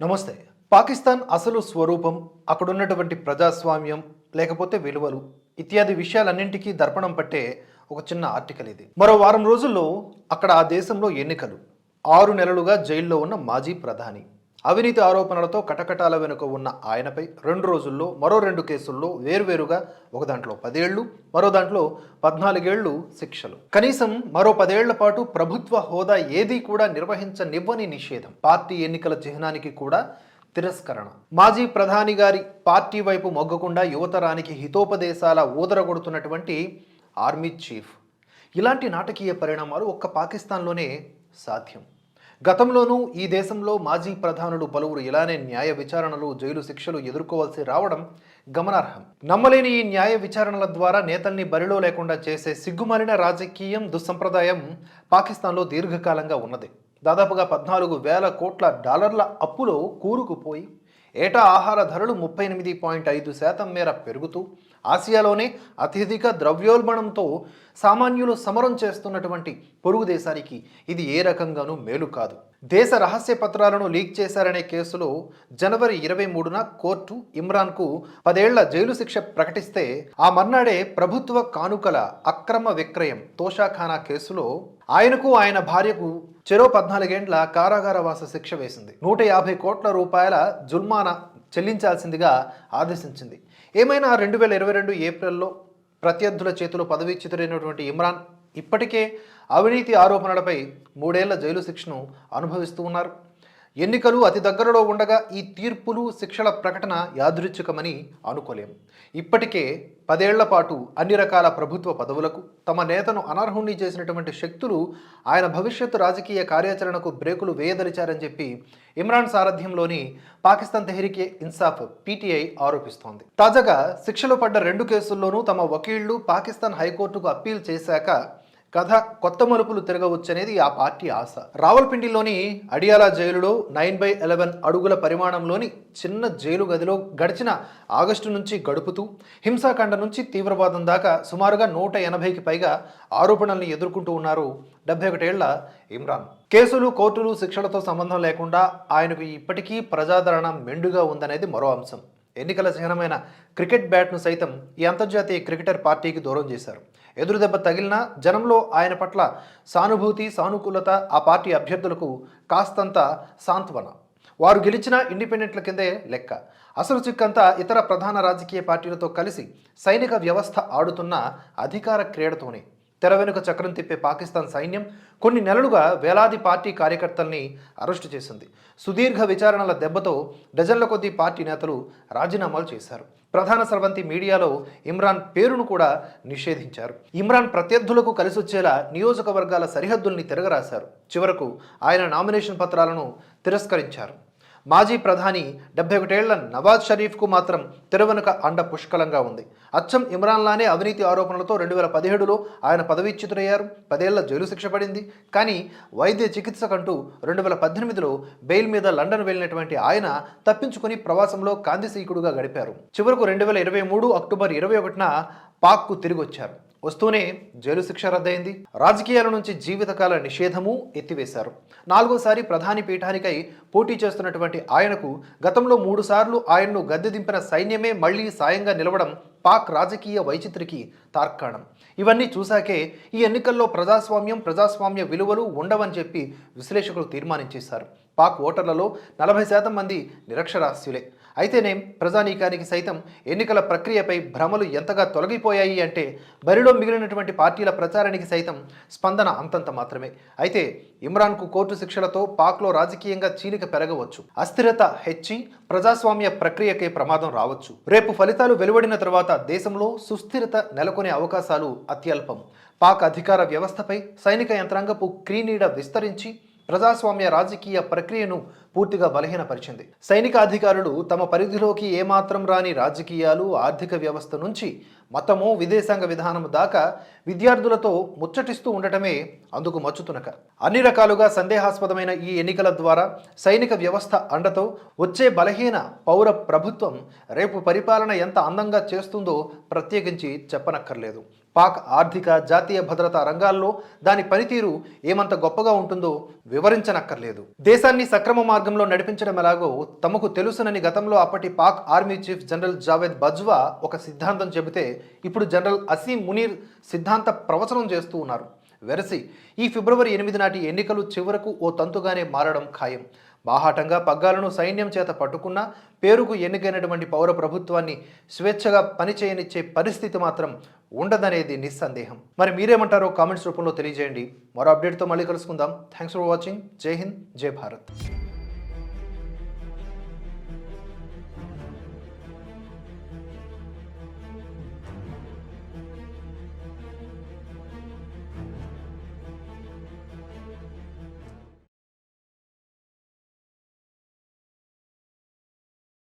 నమస్తే. పాకిస్తాన్ అసలు స్వరూపం అక్కడున్నటువంటి ప్రజాస్వామ్యం లేకపోతే విలువలు ఇత్యాది విషయాలన్నింటికీ దర్పణం పట్టే ఒక చిన్న ఆర్టికల్ ఇది. మరో వారం రోజుల్లో అక్కడ ఆ దేశంలో ఎన్నికలు. ఆరు నెలలుగా జైల్లో ఉన్న మాజీ ప్రధాని. అవినీతి ఆరోపణలతో కటకటాల వెనుక ఉన్న ఆయనపై రెండు రోజుల్లో మరో రెండు కేసుల్లో వేర్వేరుగా ఒక దాంట్లో పదేళ్ళు మరో దాంట్లో పద్నాలుగేళ్ళు శిక్షలు. కనీసం మరో పదేళ్ళ పాటు ప్రభుత్వ హోదా ఏదీ కూడా నిర్వహించనివ్వని నిషేధం. పార్టీ ఎన్నికల చిహ్నానికి కూడా తిరస్కరణ. మాజీ ప్రధాని గారి పార్టీ వైపు మొగ్గకుండా యువతరానికి హితోపదేశాల ఊదరగొడుతున్నటువంటి ఆర్మీ చీఫ్. ఇలాంటి నాటకీయ పరిణామాలు ఒక్క పాకిస్తాన్లోనే సాధ్యం. గతంలోనూ ఈ దేశంలో మాజీ ప్రధానులు పలువురు ఇలానే న్యాయ విచారణలు జైలు శిక్షలు ఎదుర్కోవాల్సి రావడం గమనార్హం. నమ్మలేని ఈ న్యాయ విచారణల ద్వారా నేతల్ని బరిలో లేకుండా చేసే సిగ్గుమాలిన రాజకీయం దుస్సంప్రదాయం పాకిస్తాన్లో దీర్ఘకాలంగా ఉన్నది. దాదాపుగా పద్నాలుగు వేల కోట్ల డాలర్ల అప్పులో కూరుకుపోయి ఏటా ఆహార ధరలు ముప్పై ఎనిమిది పాయింట్ ఐదు శాతం మేర పెరుగుతూ ఆసియాలోనే అత్యధిక ద్రవ్యోల్బణంతో సామాన్యులు సమరం చేస్తున్నటువంటి పొరుగు దేశానికి ఇది ఏ రకంగానూ మేలు కాదు. దేశ రహస్య పత్రాలను లీక్ చేశారనే కేసులో జనవరి ఇరవై మూడున కోర్టు ఇమ్రాన్కు పదేళ్ళ జైలు శిక్ష ప్రకటిస్తే ఆ మర్నాడే ప్రభుత్వ కానుకల అక్రమ విక్రయం తోషాఖానా కేసులో ఆయనకు ఆయన భార్యకు చెరో పద్నాలుగేండ్ల కారాగారవాస శిక్ష వేసింది. నూట యాభై కోట్ల రూపాయల జుల్మానా చెల్లించాల్సిందిగా ఆదేశించింది. ఏమైనా రెండు వేల ఇరవై రెండు ఏప్రిల్లో ప్రత్యర్థుల చేతిలో పదవీచ్యుతుడైనటువంటి ఇమ్రాన్ ఇప్పటికే అవినీతి ఆరోపణలపై మూడేళ్ళ జైలు శిక్షను అనుభవిస్తూ ఉన్నారు. ఎన్నికలు అతి దగ్గరలో ఉండగా ఈ తీర్పులు శిక్షల ప్రకటన యాదృచ్ఛికమని అనుకోలేం. ఇప్పటికే పదేళ్ళ పాటు అన్ని రకాల ప్రభుత్వ పదవులకు తమ నేతను అనర్హుణ్ణి చేసినటువంటి శక్తులు ఆయన భవిష్యత్తు రాజకీయ కార్యాచరణకు బ్రేకులు వేయదలిచారని చెప్పి ఇమ్రాన్ సారథ్యంలోని పాకిస్తాన్ తెహ్రీకే ఇన్సాఫ్ పీటీఐ ఆరోపిస్తోంది. తాజాగా శిక్షలు పడ్డ రెండు కేసుల్లోనూ తమ వకీళ్ళు పాకిస్తాన్ హైకోర్టుకు అప్పీల్ చేశాక కథ కొత్త మలుపులు తిరగవచ్చనేది ఆ పార్టీ ఆశ. రావల్పిండిలోని అడియాలా జైలులో నైన్ బై ఎలెవెన్ అడుగుల పరిమాణంలోని చిన్న జైలు గదిలో గడిచిన ఆగస్టు నుంచి గడుపుతూ హింసాకాండ నుంచి తీవ్రవాదం దాకా సుమారుగా నూట ఎనభైకి పైగా ఆరోపణల్ని ఎదుర్కొంటూ ఉన్నారు డెబ్బై ఒకటేళ్ళ ఇమ్రాన్. కేసులు కోర్టులు శిక్షలతో సంబంధం లేకుండా ఆయనకు ఇప్పటికీ ప్రజాదరణ మెండుగా ఉందనేది మరో అంశం. ఎన్నికల చిహ్నమైన క్రికెట్ బ్యాట్ను సైతం ఈ అంతర్జాతీయ క్రికెటర్ పార్టీకి దూరం చేశారు. ఎదురుదెబ్బ తగిలినా జనంలో ఆయన పట్ల సానుభూతి సానుకూలత ఆ పార్టీ అభ్యర్థులకు కాస్తంత సాంత్వన. వారు గెలిచిన ఇండిపెండెంట్ల కిందే లెక్క. అసలు చిక్కంతా ఇతర ప్రధాన రాజకీయ పార్టీలతో కలిసి సైనిక వ్యవస్థ ఆడుతున్న అధికార క్రీడతోనే. తెర వెనుక చక్రం తిప్పే పాకిస్తాన్ సైన్యం కొన్ని నెలలుగా వేలాది పార్టీ కార్యకర్తల్ని అరెస్టు చేసింది. సుదీర్ఘ విచారణల దెబ్బతో డజన్ల కొద్దీ పార్టీ నేతలు రాజీనామాలు చేశారు. ప్రధాన స్రవంతి మీడియాలో ఇమ్రాన్ పేరును కూడా నిషేధించారు. ఇమ్రాన్ ప్రత్యర్థులకు కలిసొచ్చేలా నియోజకవర్గాల సరిహద్దుల్ని తిరగరాశారు. చివరకు ఆయన నామినేషన్ పత్రాలను తిరస్కరించారు. మాజీ ప్రధాని డెబ్బై ఒకటేళ్ళ నవాజ్ షరీఫ్కు మాత్రం తెరవెనుక అండ పుష్కలంగా ఉంది. అచ్చం ఇమ్రాన్లానే అవినీతి ఆరోపణలతో రెండు వేల పదిహేడులో ఆయన పదవీచ్యుతులయ్యారు పదేళ్ళ జైలు శిక్ష పడింది. కానీ వైద్య చికిత్సకంటూ రెండు వేల పద్దెనిమిదిలో బెయిల్ మీద లండన్ వెళ్ళినటువంటి ఆయన తప్పించుకుని ప్రవాసంలో కాంతిసీకుడుగా గడిపారు. చివరకు రెండు వేల ఇరవై మూడు అక్టోబర్ ఇరవై ఒకటిన పాక్కు తిరిగి వచ్చారు వస్తూనే జైలు శిక్ష రద్దయింది. రాజకీయాల నుంచి జీవితకాల నిషేధము ఎత్తివేశారు. నాలుగోసారి ప్రధాని పీఠానికై పోటీ చేస్తున్నటువంటి ఆయనకు గతంలో మూడుసార్లు ఆయన్ను గద్దె దింపిన సైన్యమే మళ్ళీ సాయంగా నిలవడం పాక్ రాజకీయ వైచిత్రికి తార్కాణం. ఇవన్నీ చూశాకే ఈ ఎన్నికల్లో ప్రజాస్వామ్యం ప్రజాస్వామ్య విలువలు ఉండవని చెప్పి విశ్లేషకులు తీర్మానించేశారు. పాక్ ఓటర్లలో నలభై శాతం మంది నిరక్షరాస్యులే. అయితేనే ప్రజానీకానికి సైతం ఎన్నికల ప్రక్రియపై భ్రమలు ఎంతగా తొలగిపోయాయి అంటే బరిలో మిగిలినటువంటి పార్టీల ప్రచారానికి సైతం స్పందన అంతంత మాత్రమే. అయితే ఇమ్రాన్కు కోర్టు శిక్షలతో పాక్లో రాజకీయంగా చీలిక పెరగవచ్చు. అస్థిరత హెచ్చి ప్రజాస్వామ్య ప్రక్రియకే ప్రమాదం రావచ్చు. రేపు ఫలితాలు వెలువడిన తర్వాత దేశంలో సుస్థిరత నెలకొనే అవకాశాలు అత్యల్పం. పాక్ అధికార వ్యవస్థపై సైనిక యంత్రాంగపు క్రీనీడ విస్తరించి ప్రజాస్వామ్య రాజకీయ ప్రక్రియను పూర్తిగా బలహీనపరిచింది. సైనిక అధికారులు తమ పరిధిలోకి ఏమాత్రం రాని రాజకీయాలు ఆర్థిక వ్యవస్థ నుంచి మతము విదేశాంగ విధానము దాకా విద్యార్థులతో ముచ్చటిస్తూ ఉండటమే అందుకు మచ్చుతునక. అన్ని రకాలుగా సందేహాస్పదమైన ఈ ఎన్నికల ద్వారా సైనిక వ్యవస్థ అండతో వచ్చే బలహీన పౌర ప్రభుత్వం రేపు పరిపాలన ఎంత అందంగా చేస్తుందో ప్రత్యేకించి చెప్పనక్కర్లేదు. పాక్ ఆర్థిక జాతీయ భద్రతా రంగాల్లో దాని పనితీరు ఏమంత గొప్పగా ఉంటుందో వివరించనక్కర్లేదు. దేశాన్ని సక్రమ మార్గంలో నడిపించడం ఎలాగో తమకు తెలుసునని గతంలో అప్పటి Pak army chief general Javed Bajwa ఒక సిద్ధాంతం చెబితే ఇప్పుడు జనరల్ అసీం మునీర్ సిద్ధాంత ప్రవచనం చేస్తూ ఉన్నారు. వెరసి ఈ ఫిబ్రవరి ఎనిమిది నాటి ఎన్నికలు చివరకు ఓ తంతుగానే మారడం ఖాయం. బాహాటంగా పగ్గాలను సైన్యం చేత పట్టుకున్నా పేరుకు ఎన్నికైనటువంటి పౌర ప్రభుత్వాన్ని స్వేచ్ఛగా పనిచేయనిచ్చే పరిస్థితి మాత్రం ఉండదనేది నిస్సందేహం. మరి మీరేమంటారో కామెంట్స్ రూపంలో తెలియజేయండి. మరో అప్డేట్తో మళ్ళీ కలుసుకుందాం. థ్యాంక్స్ ఫర్ వాచింగ్ జై హింద్ జై భారత్